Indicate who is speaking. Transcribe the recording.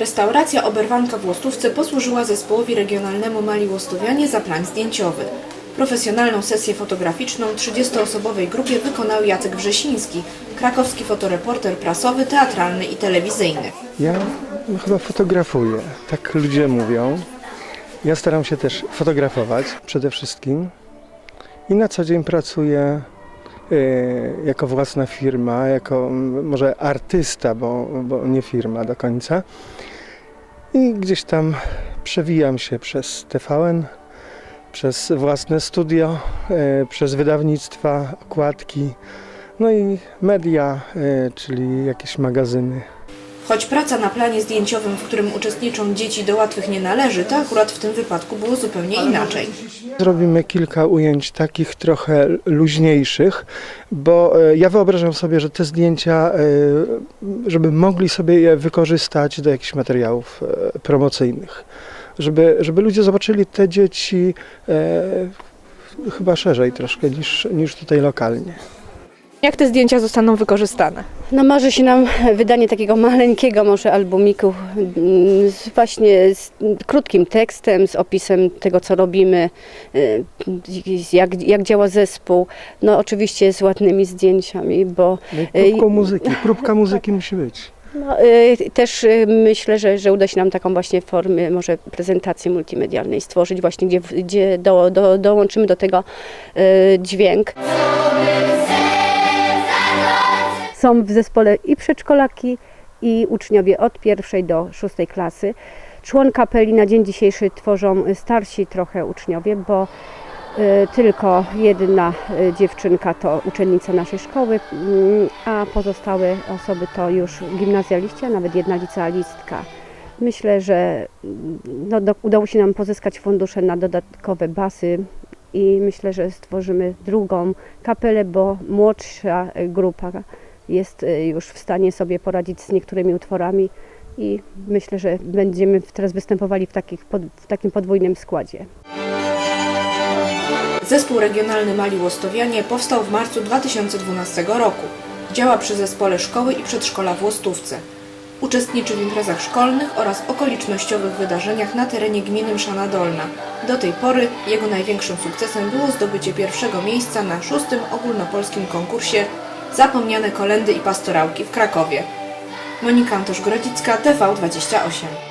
Speaker 1: Restauracja Oberwanka w Łostówce posłużyła zespołowi regionalnemu Mali Łostowianie za plan zdjęciowy. Profesjonalną sesję fotograficzną 30-osobowej grupie wykonał Jacek Wrzesiński, krakowski fotoreporter prasowy, teatralny i telewizyjny.
Speaker 2: Ja chyba fotografuję, tak ludzie mówią. Ja staram się też fotografować przede wszystkim i na co dzień pracuję y, jako własna firma, jako może artysta, bo, bo nie firma do końca. I gdzieś tam przewijam się przez TVN, przez własne studio, y, przez wydawnictwa, okładki, no i media, y, czyli jakieś magazyny.
Speaker 1: Choć praca na planie zdjęciowym, w którym uczestniczą dzieci do łatwych nie należy, to akurat w tym wypadku było zupełnie inaczej.
Speaker 2: Zrobimy kilka ujęć takich trochę luźniejszych, bo e, ja wyobrażam sobie, że te zdjęcia, e, żeby mogli sobie je wykorzystać do jakichś materiałów e, promocyjnych. Żeby, żeby ludzie zobaczyli te dzieci chyba szerzej troszkę niż, niż tutaj lokalnie.
Speaker 3: Jak te zdjęcia zostaną wykorzystane?
Speaker 4: No marzy się nam wydanie takiego maleńkiego może albumiku mm, z właśnie z krótkim tekstem, z opisem tego, co robimy, y, jak, jak działa zespół. No oczywiście z ładnymi zdjęciami, bo
Speaker 2: No i próbką muzyki, próbka muzyki musi być.
Speaker 4: no, y, też y, myślę, że, że uda się nam taką właśnie formę może prezentacji multimedialnej stworzyć właśnie, gdzie, gdzie do, do, dołączymy do tego y, dźwięk. Są w zespole i przedszkolaki, i uczniowie od pierwszej do szóstej klasy. Człon kapeli na dzień dzisiejszy tworzą starsi trochę uczniowie, bo y, tylko jedna y, dziewczynka to uczennica naszej szkoły, mm, a pozostałe osoby to już gimnazjaliści, a nawet jedna licealistka. Myślę, że mm, no, do, udało się nam pozyskać fundusze na dodatkowe basy i myślę, że stworzymy drugą kapelę, bo młodsza grupa jest y, już w stanie sobie poradzić z niektórymi utworami i myślę, że będziemy teraz występowali w, takich, w takim podwójnym składzie.
Speaker 1: Zespół regionalny Mali Łostowianie powstał w marcu 2012 roku. Działa przy zespole szkoły i przedszkola w Łostówce. Uczestniczy w imprezach szkolnych oraz okolicznościowych wydarzeniach na terenie gminy Mszana Dolna. Do tej pory jego największym sukcesem było zdobycie pierwszego miejsca na szóstym ogólnopolskim konkursie Zapomniane kolendy i pastorałki w Krakowie. Monika Antosz-Grodzicka, TV28.